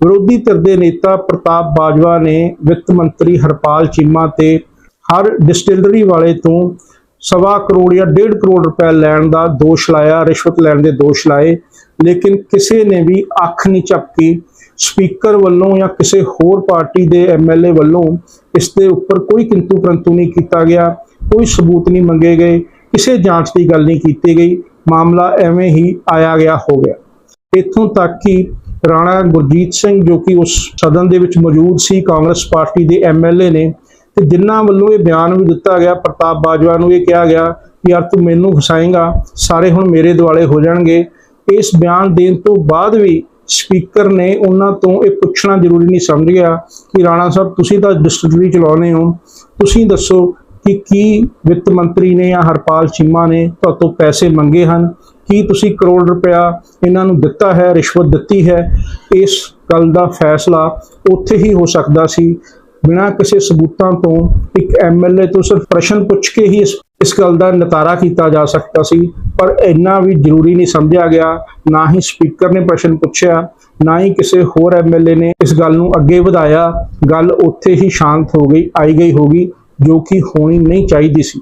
ਵਿਰੋਧੀ ਧਿਰ ਦੇ ਨੇਤਾ ਪ੍ਰਤਾਪ ਬਾਜਵਾ ਨੇ ਵਿੱਤ ਮੰਤਰੀ ਹਰਪਾਲ ਚੀਮਾ ਤੇ ਹਰ ਡਿਸਟਿਲਰੀ ਵਾਲੇ ਤੋਂ ਸਵਾ ਕਰੋੜ ਜਾਂ ਡੇਢ ਕਰੋੜ ਰੁਪਏ ਲੈਣ ਦਾ ਦੋਸ਼ ਲਾਇਆ, ਰਿਸ਼ਵਤ ਲੈਣ ਦੇ ਦੋਸ਼ ਲਾਏ। ਲੇਕਿਨ ਕਿਸੇ ਨੇ ਵੀ ਅੱਖ ਨਹੀਂ ਝਪਕੀ। ਸਪੀਕਰ ਵੱਲੋਂ ਜਾਂ ਕਿਸੇ ਹੋਰ ਪਾਰਟੀ ਦੇ ਐਮਐਲਏ ਵੱਲੋਂ ਇਸ ਦੇ ਉੱਪਰ ਕੋਈ ਕਿੰਤੂ ਪਰੰਤੂ ਨਹੀਂ ਕੀਤਾ ਗਿਆ, ਕੋਈ ਸਬੂਤ ਨਹੀਂ ਮੰਗੇ ਗਏ, ਕਿਸੇ ਜਾਂਚ ਦੀ ਗੱਲ ਨਹੀਂ ਕੀਤੀ ਗਈ। ਮਾਮਲਾ ਐਵੇਂ ਹੀ ਆਇਆ ਗਿਆ ਹੋ ਗਿਆ। ਇੱਥੋਂ ਤੱਕ ਕਿ ਰਾਣਾ ਗੁਰਜੀਤ ਸਿੰਘ ਜੋ ਕਿ ਉਸ ਸਦਨ ਦੇ ਵਿੱਚ ਮੌਜੂਦ ਸੀ, ਕਾਂਗਰਸ ਪਾਰਟੀ ਦੇ ਐਮਐਲਏ ਨੇ, ਤੇ ਜਿਨ੍ਹਾਂ ਵੱਲੋਂ ਇਹ ਬਿਆਨ ਵੀ ਦਿੱਤਾ ਗਿਆ, ਪ੍ਰਤਾਪ ਬਾਜਵਾ ਨੂੰ ਇਹ ਕਿਹਾ ਗਿਆ ਕਿ, ਯਾਰ ਤੂੰ ਮੈਨੂੰ ਫਸਾਏਗਾ, ਸਾਰੇ ਹੁਣ ਮੇਰੇ ਦੁਆਲੇ ਹੋ ਜਾਣਗੇ। ਇਸ ਬਿਆਨ ਦੇਣ ਤੋਂ ਬਾਅਦ ਵੀ ਸਪੀਕਰ ਨੇ ਉਹਨਾਂ ਤੋਂ ਇਹ ਪੁੱਛਣਾ ਜ਼ਰੂਰੀ ਨਹੀਂ ਸਮਝ ਗਿਆ ਕਿ, ਰਾਣਾ ਸਾਹਿਬ, ਤੁਸੀਂ ਤਾਂ ਡਿਸਟ੍ਰਿਕਟਰੀ ਚਲਾਉਂਦੇ ਹੋ। ਤੁਸੀਂ ਦੱਸੋ ਕਿ ਕੀ ਵਿੱਤ ਮੰਤਰੀ ਨੇ ਜਾਂ ਹਰਪਾਲ ਚੀਮਾ ਨੇ ਤੁਹਾਤੋਂ ਪੈਸੇ ਮੰਗੇ ਹਨ? ਕੀ ਤੁਸੀਂ ਕਰੋੜ ਰੁਪਇਆ ਇਹਨਾਂ ਨੂੰ ਦਿੱਤਾ ਹੈ, ਰਿਸ਼ਵਤ ਦਿੱਤੀ ਹੈ? ਇਸ ਗੱਲ ਦਾ ਫੈਸਲਾ ਉੱਥੇ ਹੀ ਹੋ ਸਕਦਾ ਸੀ। ਬਿਨਾਂ ਕਿਸੇ ਸਬੂਤਾਂ ਤੋਂ ਇੱਕ ਐਮਐਲਏ ਤੋਂ ਸਿਰਫ ਪ੍ਰਸ਼ਨ ਪੁੱਛ ਕੇ ਹੀ ਇਸ ਇਸ ਗੱਲ ਦਾ ਨਤਾਰਾ ਕੀਤਾ ਜਾ ਸਕਦਾ ਸੀ। ਪਰ ਇੰਨਾ ਵੀ ਜ਼ਰੂਰੀ ਨਹੀਂ ਸਮਝਿਆ ਗਿਆ। ਨਾ ਹੀ ਸਪੀਕਰ ਨੇ ਪ੍ਰਸ਼ਨ ਪੁੱਛਿਆ, ਨਾ ਹੀ ਕਿਸੇ ਹੋਰ ਐਮਐਲਏ ਨੇ ਇਸ ਗੱਲ ਨੂੰ ਅੱਗੇ ਵਧਾਇਆ। ਗੱਲ ਉੱਥੇ ਹੀ ਸ਼ਾਂਤ ਹੋ ਗਈ, ਆਈ ਗਈ ਹੋਗੀ, ਜੋ ਕਿ ਹੋਣੀ ਨਹੀਂ ਚਾਹੀਦੀ ਸੀ।